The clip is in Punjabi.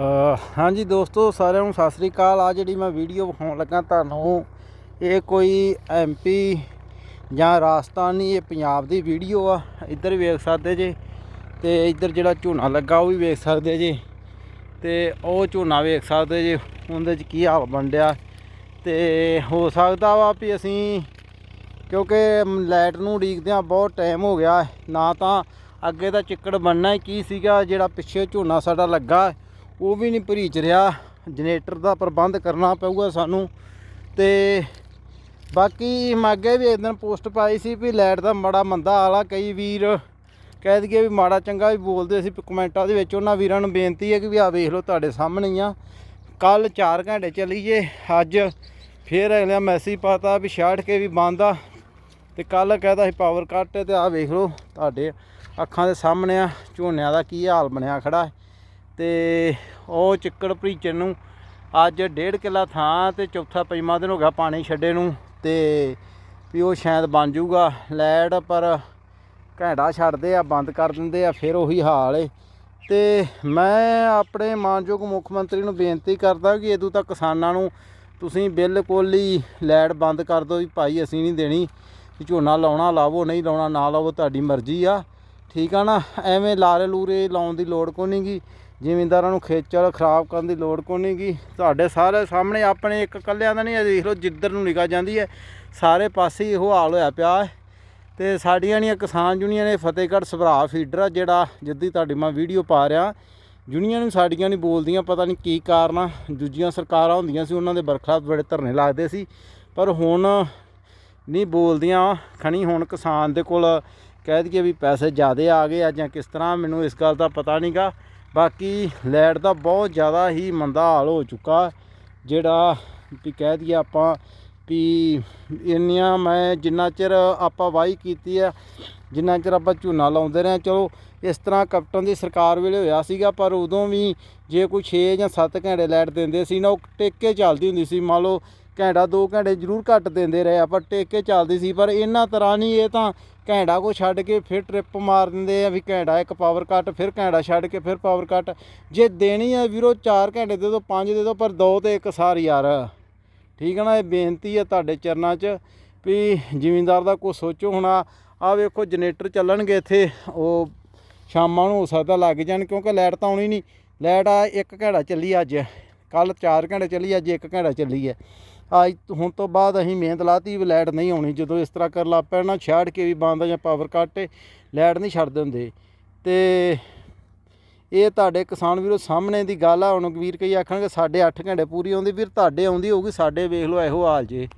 ਹਾਂਜੀ ਦੋਸਤੋ, ਸਾਰਿਆਂ ਨੂੰ ਸਤਿ ਸ੍ਰੀ ਅਕਾਲ। ਆ ਜਿਹੜੀ ਮੈਂ ਵੀਡੀਓ ਵਿਖਾਉਣ ਲੱਗਾ ਤੁਹਾਨੂੰ, ਇਹ ਕੋਈ ਐਮਪੀ ਜਾਂ ਰਾਜਸਥਾਨੀ, ਇਹ ਪੰਜਾਬ ਦੀ ਵੀਡੀਓ ਆ। ਇੱਧਰ ਵੇਖ ਸਕਦੇ ਜੇ, ਤੇ ਇੱਧਰ ਜਿਹੜਾ ਝੋਨਾ ਲੱਗਾ, ਉਹ ਵੀ ਵੇਖ ਸਕਦੇ ਜੇ। ਤੇ ਉਹ ਝੋਨਾ ਵੇਖ ਸਕਦੇ ਜੇ, ਉਹਦੇ 'ਚ ਕੀ ਹਾਲ ਬਣ ਡਿਆ ਤੇ ਹੋ ਸਕਦਾ ਵਾ ਵੀ ਅਸੀਂ, ਕਿਉਂਕਿ ਲਾਈਟ ਨੂੰ ਉਡੀਕਦਿਆਂ ਬਹੁਤ ਟਾਈਮ ਹੋ ਗਿਆ। ਨਾ ਤਾਂ ਅੱਗੇ ਦਾ ਚਿੱਕੜ ਬਣਨਾ ਹੀ ਕੀ ਸੀਗਾ, ਜਿਹੜਾ ਪਿੱਛੇ ਝੋਨਾ ਸਾਡਾ ਲੱਗਾ। ਉਹ ਵੀ ਨਹੀਂ ਭਰੀਚ ਰਿਹਾ। ਜਨਰੇਟਰ ਦਾ ਪ੍ਰਬੰਧ ਕਰਨਾ ਪਊਗਾ ਸਾਨੂੰ। ਤੇ ਬਾਕੀ ਮੈਂ ਵੀ ਇੱਕ ਦਿਨ ਪੋਸਟ ਪਾਈ ਸੀ ਵੀ ਲਾਈਟ ਦਾ ਮਾੜਾ ਮੰਦਾ ਆਲਾ ਕਈ ਵੀਰ ਕਹਿ ਦਈਏ ਵੀ ਮਾੜਾ ਚੰਗਾ ਵੀ ਬੋਲਦੇ ਸੀ ਕਮੈਂਟਾਂ ਦੇ ਵਿੱਚ ਉਹਨਾਂ ਵੀਰਾਂ ਨੂੰ ਬੇਨਤੀ ਹੈ ਕਿ ਵੀ ਆ ਵੇਖ ਲਓ ਤੁਹਾਡੇ ਸਾਹਮਣੇ ਆ। ਕੱਲ 4 ਘੰਟੇ ਚੱਲੀ ਅੱਜ ਫੇਰ ਅਗਲਾ ਮੈਸੇਜ ਪਾਤਾ ਵੀ 66 ਕੇ ਵੀ ਬੰਦ ਆ। ਤੇ ਕੱਲ ਕਹਿਦਾ ਸੀ ਪਾਵਰ ਕੱਟ ਤੇ ਆ ਵੇਖ ਲਓ, ਤੁਹਾਡੇ ਅੱਖਾਂ ਦੇ ਸਾਹਮਣੇ ਆ, ਝੋਨਿਆਂ ਦਾ ਕੀ ਹਾਲ ਬਣਿਆ ਖੜਾ ਤੇ ਉਹ ਚਿੱਕੜ ਭਰੀਚਣ ਨੂੰ ਅੱਜ ਡੇਢ ਕਿੱਲਾ ਥਾਂ ਤੇ ਚੌਥਾ ਪੰਜਵਾਂ ਦਿਨ ਹੋ ਗਿਆ ਪਾਣੀ ਛੱਡੇ ਨੂੰ ਤੇ ਵੀ ਉਹ ਸ਼ਾਇਦ ਬਣ ਜਾਊਗਾ। ਲੈਟ ਪਰ ਘੈਂਟਾ ਛੱਡਦੇ ਆ, ਬੰਦ ਕਰ ਦਿੰਦੇ ਆ, ਫਿਰ ਉਹੀ ਹਾਲ ਏ। ਤੇ ਮੈਂ ਆਪਣੇ ਮਾਨਯੋਗ ਮੁੱਖ ਮੰਤਰੀ ਨੂੰ ਬੇਨਤੀ ਕਰਦਾ ਕਿ ਇਦੋਂ ਤੱਕ ਕਿਸਾਨਾਂ ਨੂੰ ਤੁਸੀਂ ਬਿਲਕੁਲ ਹੀ ਲੈਟ ਬੰਦ ਕਰ ਦਿਓ ਵੀ ਭਾਈ ਅਸੀਂ ਨਹੀਂ ਦੇਣੀ ਝੋਨਾ ਲਾਉਣਾ ਲਾਵੋ, ਨਹੀਂ ਲਾਉਣਾ ਨਾ ਲਾਵੋ, ਤੁਹਾਡੀ ਮਰਜ਼ੀ ਆ। ਠੀਕ ਆ ਨਾ? ਐਵੇਂ ਲਾਰੇ ਲੂਰੇ ਲਾਉਣ ਦੀ ਲੋੜ ਕੋਈ ਨਹੀਂਗੀ ਜ਼ਿਮੀਂਦਾਰਾਂ ਨੂੰ ਖੇਚਲ ਖਰਾਬ ਕਰਨ ਦੀ ਲੋੜ ਕੋਈ ਨਹੀਂਗੀ ਤੁਹਾਡੇ ਸਾਰੇ ਸਾਹਮਣੇ ਆਪਣੇ ਇੱਕ ਕੱਲਿਆਂ ਦਾ ਨਹੀਂ ਇਹ ਦੇਖ ਲਓ ਜਿੱਧਰ ਨੂੰ ਨਿਗਾਹ ਜਾਂਦੀ ਹੈ, ਸਾਰੇ ਪਾਸੇ ਹੀ ਇਹੋ ਹਾਲ ਹੋਇਆ ਪਿਆ ਹੈ। ਤੇ ਸਾਡੀਆਂ ਨੀਆਂ ਕਿਸਾਨ ਯੂਨੀਅਨ ਨੇ ਫਤਿਹਗੜ੍ਹ ਸਭਰਾ ਫੀਡਰ ਆ, ਜਿਹੜਾ ਜਿੱਦੀ ਤੁਹਾਡੀ ਮੈਂ ਵੀਡੀਓ ਪਾ ਰਿਹਾ। ਯੂਨੀਅਨ ਨੂੰ ਸਾਡੀਆਂ ਨਹੀਂ ਬੋਲਦੀਆਂ, ਪਤਾ ਨਹੀਂ ਕੀ ਕਾਰਨ ਆ। ਦੂਜੀਆਂ ਸਰਕਾਰਾਂ ਹੁੰਦੀਆਂ ਸੀ, ਉਹਨਾਂ ਦੇ ਬਰਖਲਾਫ ਬੜੇ ਧਰਨੇ ਲੱਗਦੇ ਸੀ। ਪਰ ਹੁਣ ਨਹੀਂ ਬੋਲਦੀਆਂ, ਖਣੀ ਹੁਣ ਕਿਸਾਨ ਦੇ ਕੋਲ ਕਹਿ ਦਈਏ ਵੀ ਪੈਸੇ ਜ਼ਿਆਦੇ ਆ ਗਏ ਆ ਜਾਂ ਕਿਸ ਤਰ੍ਹਾਂ, ਮੈਨੂੰ ਇਸ ਗੱਲ ਦਾ ਪਤਾ ਨਹੀਂਗਾ ਬਾਕੀ ਲਾਈਟ ਦਾ ਬਹੁਤ ਜ਼ਿਆਦਾ ਹੀ ਮੰਦਾ ਹਾਲ ਹੋ ਚੁੱਕਾ। ਜਿਹੜਾ ਵੀ ਕਹਿ ਦਈਏ ਆਪਾਂ ਵੀ ਇੰਨੀਆਂ ਮੈਂ ਜਿੰਨਾ ਚਿਰ ਆਪਾਂ ਵਾਹੀ ਕੀਤੀ ਆ, ਜਿੰਨਾ ਚਿਰ ਆਪਾਂ ਝੋਨਾ ਲਾਉਂਦੇ ਰਹੇ ਚਲੋ ਇਸ ਤਰ੍ਹਾਂ ਕੈਪਟਨ ਦੀ ਸਰਕਾਰ ਵੇਲੇ ਹੋਇਆ ਸੀਗਾ, ਪਰ ਉਦੋਂ ਵੀ ਜੇ ਕੋਈ 6 ਜਾਂ 7 ਘੰਟੇ ਲਾਈਟ ਦਿੰਦੇ ਸੀ ਨਾ, ਉਹ ਟੇਕੇ ਚੱਲਦੀ ਹੁੰਦੀ ਸੀ। ਮੰਨ ਲਓ ਘੰਟਾ 2 ਘੰਟੇ ਜ਼ਰੂਰ ਘੱਟ ਦਿੰਦੇ ਰਹੇ ਆ ਪਰ ਟੇਕੇ ਚੱਲਦੀ ਸੀ, ਪਰ ਇਹਨਾਂ ਤਰ੍ਹਾਂ ਨਹੀਂ, ਇਹ ਤਾਂ ਘੰਟਾ ਕੋ ਛੱਡ ਕੇ ਫਿਰ ਟ੍ਰਿਪ ਮਾਰ ਦਿੰਦੇ ਆ ਵੀ ਘੰਟਾ ਇੱਕ ਪਾਵਰ ਕੱਟ ਫਿਰ ਘੰਟਾ ਛੱਡ ਕੇ ਫਿਰ ਪਾਵਰ ਕੱਟ ਜੇ ਦੇਣੀ ਆ ਵੀਰੋ 4 ਘੰਟੇ ਦੇ ਦਿਓ 5 ਦੇ ਦਿਓ, ਪਰ ਦੋ ਤੇ ਇੱਕ ਸਾਰ ਯਾਰ। ਠੀਕ ਹੈ ਨਾ, ਇਹ ਬੇਨਤੀ ਆ ਤੁਹਾਡੇ ਚਰਨਾਂ 'ਚ ਵੀ ਜ਼ਿਮੀਂਦਾਰ ਦਾ ਕੋਈ ਸੋਚੋ ਹੁਣ ਆ, ਆਹ ਵੇਖੋ ਜਨਰੇਟਰ ਚੱਲਣਗੇ ਇੱਥੇ, ਉਹ ਸ਼ਾਮਾਂ ਨੂੰ ਹੋ ਸਕਦਾ ਲੱਗ ਜਾਣ, ਕਿਉਂਕਿ ਲਾਈਟ ਤਾਂ ਆਉਣੀ ਨਹੀਂ। ਲਾਈਟ ਆ, ਇੱਕ ਘੰਟਾ ਚੱਲੀ ਅੱਜ। ਕੱਲ 4 ਘੰਟੇ ਚੱਲੀ, ਅੱਜ ਇੱਕ ਘੰਟਾ ਚੱਲੀ ਹੈ। ਅੱਜ ਹੁਣ ਤੋਂ ਬਾਅਦ ਅਸੀਂ ਮਿਹਨਤ ਲਾਤੀ ਵੀ ਲਾਈਟ ਨਹੀਂ ਆਉਣੀ। ਜਦੋਂ ਇਸ ਤਰ੍ਹਾਂ ਕਰ ਲਾ ਪੈਣਾ ਛੱਡ ਕੇ ਵੀ ਬੰਦ ਆ ਜਾਂ ਪਾਵਰ ਕੱਟ ਏ, ਲਾਈਟ ਨਹੀਂ ਛੱਡਦੇ ਹੁੰਦੇ ਤੇ ਇਹ ਤੁਹਾਡੇ ਕਿਸਾਨ ਵੀਰੋ ਸਾਹਮਣੇ ਦੀ ਗੱਲ ਆ। ਹੁਣ ਵੀਰ ਕਈ ਆਖਣਗੇ ਸਾਡੇ 8 ਘੰਟੇ ਪੂਰੀ ਆਉਂਦੀ। ਵੀਰ ਤੁਹਾਡੇ ਆਉਂਦੀ ਹੋਊਗੀ, ਸਾਡੇ ਵੇਖ ਲਓ ਇਹੋ ਹਾਲ ਜੇ।